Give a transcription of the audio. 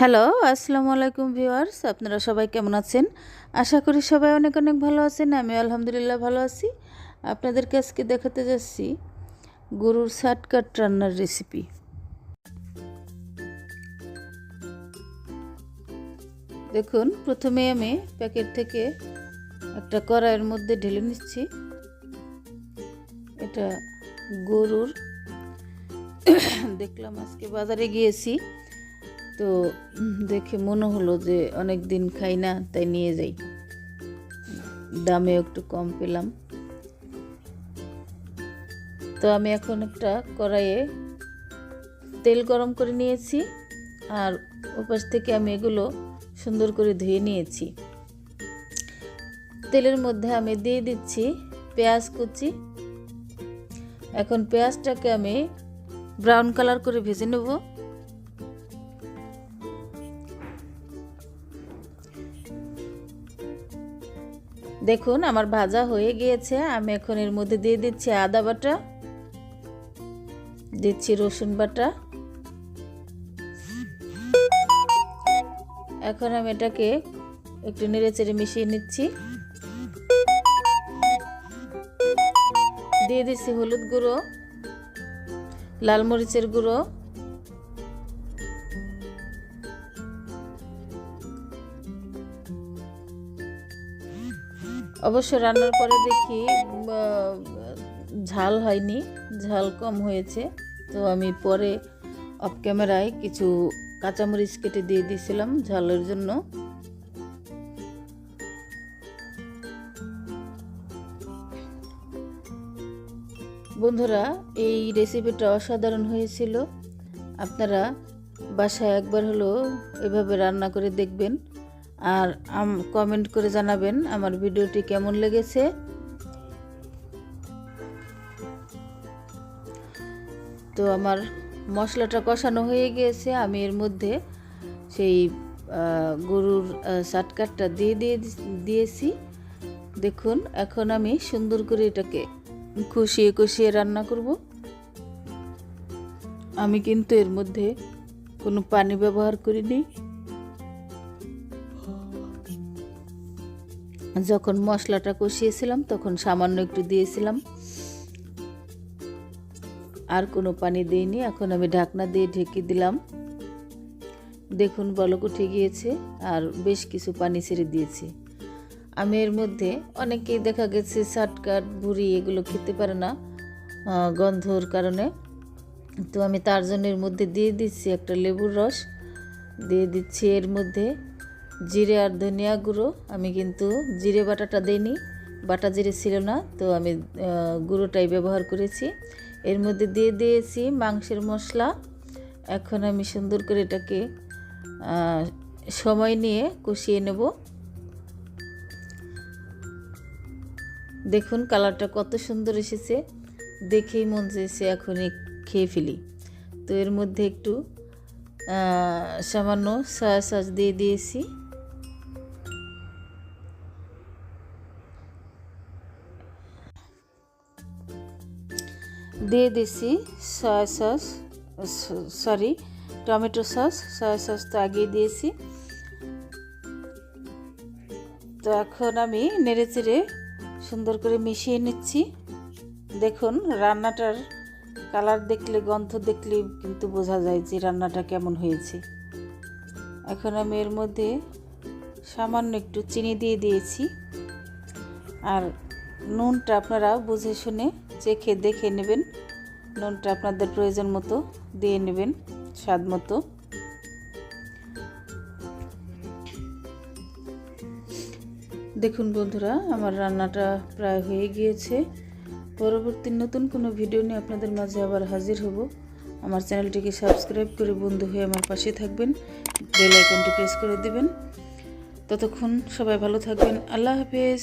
Hello, আসসালামু আলাইকুম viewers, আপনারা সবাই কেমন আছেন? আশা করি সবাই অনেক অনেক ভালো আছেন আমি আলহামদুলিল্লাহ ভালো আছি। আপনাদেরকে আজকে দেখাতে যাচ্ছি গরুর শার্টকাট রান্নার রেসিপি দেখুন, প্রথমে আমি প্যাকেট থেকে একটা কড়াইয়ের মধ্যে ঢেলে নিচ্ছি। এটা গরুর, দেখলাম আজকে বাজারে গিয়েছি। তো দেখে মনে হলো যে অনেক দিন খাই না, তাই নিয়ে যাই। দামে একটু কম পেলাম। তো আমি এখন একটা কড়াইয়ে তেল গরম করে নিয়েছি আর ওপাশ থেকে আমি এগুলো সুন্দর করে ধুয়ে নিয়েছি। তেলের মধ্যে আমি দিয়ে দিচ্ছি পেঁয়াজ কুচি। এখন পেঁয়াজটাকে আমি ব্রাউন কালার করে ভেজে নেব। দেখুন, আমার ভাজা হয়ে গিয়েছে। আমি এখন এর মধ্যে দিয়ে দিচ্ছি আদা বাটা, দিচ্ছি রসুন বাটা। এখন আমি এটাকে একটু নেড়ে চেড়ে মিশিয়ে নিচ্ছি। দিয়ে দিচ্ছি হলুদ গুঁড়ো, লাল মরিচের গুঁড়ো অবশ্য রান্নার পরে দেখি ঝাল হয়নি, ঝাল কম হয়েছে। তো আমি পরে অফ ক্যামেরায় কিছু কাঁচামরিচ কেটে দিয়ে দিয়েছিলাম ঝালের জন্য। বন্ধুরা, এই রেসিপিটা অসাধারণ হয়েছিল। আপনারা বাসায় একবার হলো এভাবে রান্না করে দেখবেন। আর কমেন্ট করে জানাবেন আমার ভিডিওটি কেমন লেগেছে। তো আমার মশলাটা কষানো হয়ে গিয়েছে আমি এর মধ্যে সেই গরুর শাটকাটটা দিয়ে দিয়ে দিয়েছি। দেখুন, এখন আমি সুন্দর করে এটাকে কষিয়ে কষিয়ে রান্না করব। আমি কিন্তু এর মধ্যে কোনো পানি ব্যবহার করিনি। যখন মশলাটা কষিয়েছিলাম, তখন সামান্য একটু দিয়েছিলাম। আর কোনো পানি দিইনি, এখন আমি ঢাকনা দিয়ে ঢেকে দিলাম। দেখুন, বলক উঠে গিয়েছে আর বেশ কিছু পানি ছেড়ে দিয়েছি। আমি এর মধ্যে অনেকেই দেখা গেছে শাটকাট বুড়ি এগুলো খেতে পারে না গন্ধর কারণে। তো আমি তার জন্য এর মধ্যে দিয়ে দিচ্ছি একটা লেবুর রস। দিয়ে দিচ্ছি এর মধ্যে জিরে আর ধনিয়া গুঁড়ো। আমি কিন্তু জিরে বাটাটা দিইনি, বাটা জিরে ছিল না, তো আমি গুঁড়োটাই ব্যবহার করেছি। এর মধ্যে দিয়ে দিয়েছি মাংসের মশলা। এখন আমি সুন্দর করে এটাকে সময় নিয়ে কষিয়ে নেব। দেখুন কালারটা কত সুন্দর এসেছে। দেখেই মন চেয়েছে এখনই খেয়ে ফেলি। তো এর মধ্যে একটু সামান্য সয়া সস দিয়ে দিয়েছি। দিয়ে দিছি soya sauce sorry tomato sauce soya sauce তো আগেই দিয়েছি। তো এখন আমি নেড়ে চেড়ে সুন্দর করে মিশিয়ে নিচ্ছি। দেখুন, রান্নাটার কালার দেখলে, গন্ধ দেখলে কিন্তু বোঝা যায় যে রান্নাটা কেমন হয়েছে। এখন আমি এর মধ্যে সামান্য একটু চিনি দিয়ে দিয়েছি। আর নুনটা আপনারা বুঝে শুনে চেখে দেখে নেবেন। নুনটা আপনাদের প্রয়োজন মতো দিয়ে নেবেন, স্বাদ মতো। দেখুন বন্ধুরা, আমার রান্নাটা প্রায় হয়ে গিয়েছে। পরবর্তী নতুন কোনো ভিডিও নিয়ে আপনাদের মাঝে আবার হাজির হব। আমার চ্যানেলটিকে সাবস্ক্রাইব করে বন্ধু হয়ে আমার পাশে থাকবেন, বেল আইকনটি প্রেস করে দিবেন। ততক্ষণ সবাই ভালো থাকবেন। আল্লাহ হাফেজ।